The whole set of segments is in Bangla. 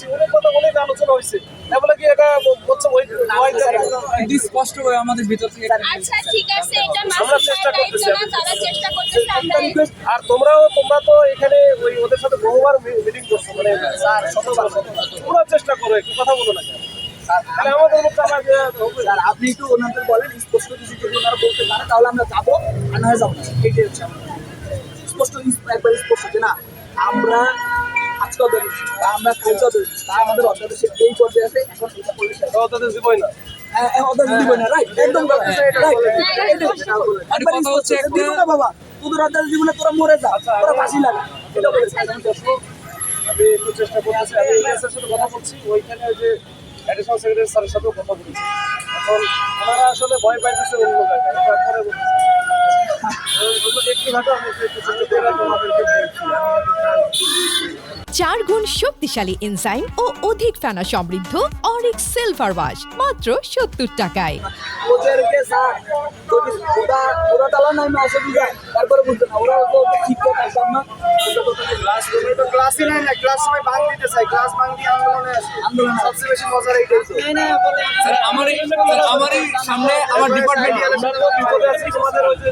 যাচ্ছি অনেক কথা আলোচনা হয়েছে। এমন কি এটা হচ্ছে ওই আচ্ছা, আমাদের আমরা চেষ্টা করতেছি আর তোমরাও তোমরা তো এখানে ওই ওদের সাথে বহুবার মিটিং করছ মানে স্যার পুরো চেষ্টা করো একটু কথা বলো না আপনি একটু ওনাদের বলেন স্পষ্ট কিছু যদি তাহলে আমরা যাব আর নয় যাব না। হচ্ছে স্পষ্ট একবার স্পষ্ট যে না আমরা আজকে অর্ডার দিচ্ছি বা আমরা কালকে অর্ডার দিচ্ছি তা আমাদের দিচ্ছে এই পর্যায়ে আছে এখন এটা করলে। তো তাদের জীবনই না হ্যাঁ, হ্যাঁ, অর্ডার দিব না রাইট একদম দিব না বাবা তোদের অর্ডার দিব না তোরা মরে যা তোরা ফাঁসি লাগা এটা বলেছে আমি একটু চেষ্টা করতেছি আমি ইলিয়াসের সাথে কথা বলছি ওইখানে যে অ্যাডিশনাল সেক্রেটারি স্যারের সাথেও কথা বলছি এখন ওনারা আসলে ভয় পাইতেছে অন্য জায়গায় এটা পরে বলতেছি ওই- ওগুলো একটু ঘাটো আমি একটু চেষ্টা করে তোমাদেরকে বলছি আমি চার গুণ শক্তিশালী এনজাইম ও অধিক ফেনা সমৃদ্ধ অরিক সিলভার ওয়াশ মাত্র সত্তর টাকায়। আমারই সামনে আমার ডিপার্টমেন্ট বিপদে আছে তোমাদের ওই যে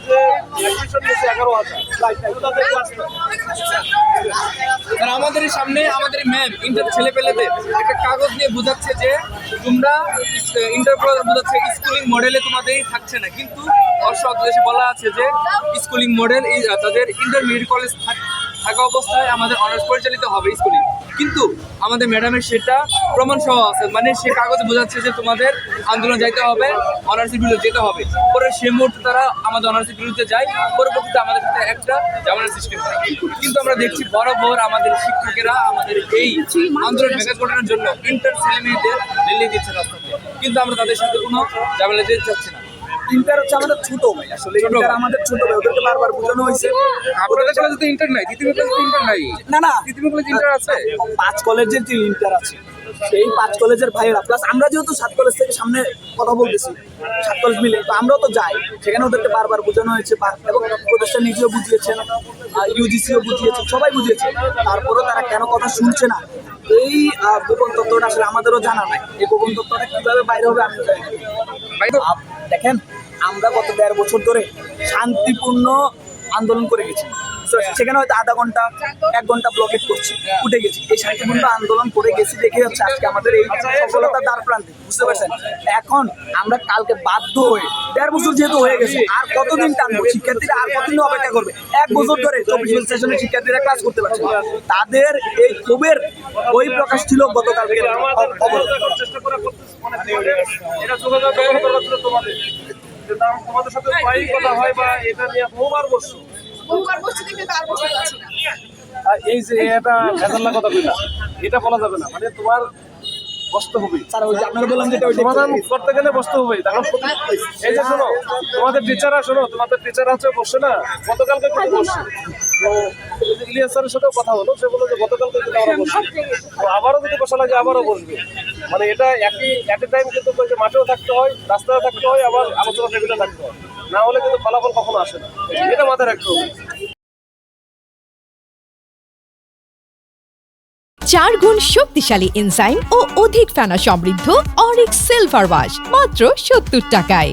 আমাদের সামনে আমাদের ম্যাম ইন্টার ছেলে পেলেদের একটা কাগজ নিয়ে বোঝাচ্ছে যে তোমরা ইন্টার বোঝাচ্ছে স্কুলিং মডেলে তোমাদেরই থাকছে না। কিন্তু অর্শ অধ্যাদেশে বলা আছে যে স্কুলিং মডেল তাদের ইন্টারমিডিয়েট কলেজ থাকা অবস্থায় আমাদের অনার্স পরিচালিত হবে স্কুলিং কিন্তু আমাদের ম্যাডামের সেটা প্রমাণ সহ আছে। মানে সে কাগজ বোঝাচ্ছে যে তোমাদের আন্দোলন যাইতে হবে অনার্সের বিরুদ্ধে যেতে হবে। পরে সে মুহূর্তে তারা আমাদের অনার্সের বিরুদ্ধে যায়, পরবর্তীতে আমাদের সাথে একটা জামানের সৃষ্টি হয়। কিন্তু আমরা দেখছি বরাবর আমাদের শিক্ষকেরা আমাদের এই আন্দোলন ভেঙে ঘটানোর জন্য ইন্টার ছেলে মেয়েদের রেলিয়ে দিচ্ছে রাস্তাতে। কিন্তু আমরা তাদের সাথে কোনো ঝামেলা দিতে চাচ্ছি না। ইন্টার হচ্ছে আমাদের ছোট ভাই আসলে ইন্টার আমাদের ছোট ভাই ওদেরকে বারবার বোঝানো হয়েছে। আপনাদের কলেজে তো ইন্টার নাই তৃতীয় কলেজে ইন্টার নাই। না না। তৃতীয় কলেজে ইন্টার আছে? পাঁচ কলেজের যে ইন্টার আছে সেই পাঁচ কলেজের ভাইয়েরা প্লাস আমরা যেহেতু সাত কলেজ থেকে সামনে কথা বলতেছি সাত কলেজ মিলে তো আমরাও তো যাই সেখানে ওদেরকে বারবার বোঝানো হয়েছে এবং প্রতিষ্ঠান নিজেও বুঝিয়েছেন ইউজিসিও বুঝিয়েছে সবাই বুঝিয়েছে তারপরেও তারা কেন কথা শুনছে না? এই গোপন তত্ত্বটা আসলে আমাদেরও জানা নাই এই গোপন তত্ত্বটা কীভাবে বাইরে হবে আমি জানি দেখেন আমরা গত দেড় বছর ধরে শান্তিপূর্ণ আন্দোলন করে গেছি। সেখানে হয়তো আধা ঘণ্টা, এক ঘণ্টা ব্লকেট করছি, উঠে গেছি। এই শান্তিপূর্ণ আন্দোলন করে গেছি দেখে হচ্ছে আজকে আমাদের এই সফলতা দ্বার প্রান্তে, বুঝতে পারছেন? এখন আমরা কালকে বাধ্য হয়ে, দেড় বছর যেহেতু হয়ে গেছে, আর কতদিন টানবো? শিক্ষার্থীরা আর কতদিন অপেক্ষা করবে? এক বছর ধরে চব্বিশ বছর সেশনে শিক্ষার্থীরা ক্লাস করতে পারছে। তাদের এই ক্ষোভের বই প্রকাশ ছিল গতকালকে অবরোধ। হয় যে তোমাদের সাথে প্রায়ই কথা হয় বা এটা নিয়ে বহুবার বসছো বহুবার বসছি দেখে তার বসতে পারছি না। আর এই যে এটা ভেজাল্লা কথা কইলা এটা বলা যাবে না। মানে তোমার বসতে হবে। স্যার ওই যে আপনারা বললাম যেটা সমাধান করতে গেলে বসতে হবে। তখন এই যে শোনো তোমাদের টিচাররা শোনো তোমাদের টিচার আছে বসে না? গতকালকে কিন্তু বসছে তো ইলিয়াস স্যারের সাথেও কথা হলো সে বলল যে গতকালকে কিন্তু আমরা বসছি তো আবারও যদি বসা লাগে আবারও বসবে। মানে এটা একই এট এ টাইম কিন্তু মাঠেও থাকতে হয় রাস্তায় থাকতে হয়, আবার আলোচনা টেবিলে থাকতে হয়। না হলে কিন্তু ফলাফল কখনো আসে না। এটা মাথায় রাখতে হবে। চার গুণ শক্তিশালী এনজাইম ও অধিক ফেনা সমৃদ্ধ অরিক সিলভার ওয়াশ মাত্র সত্তর টাকায়।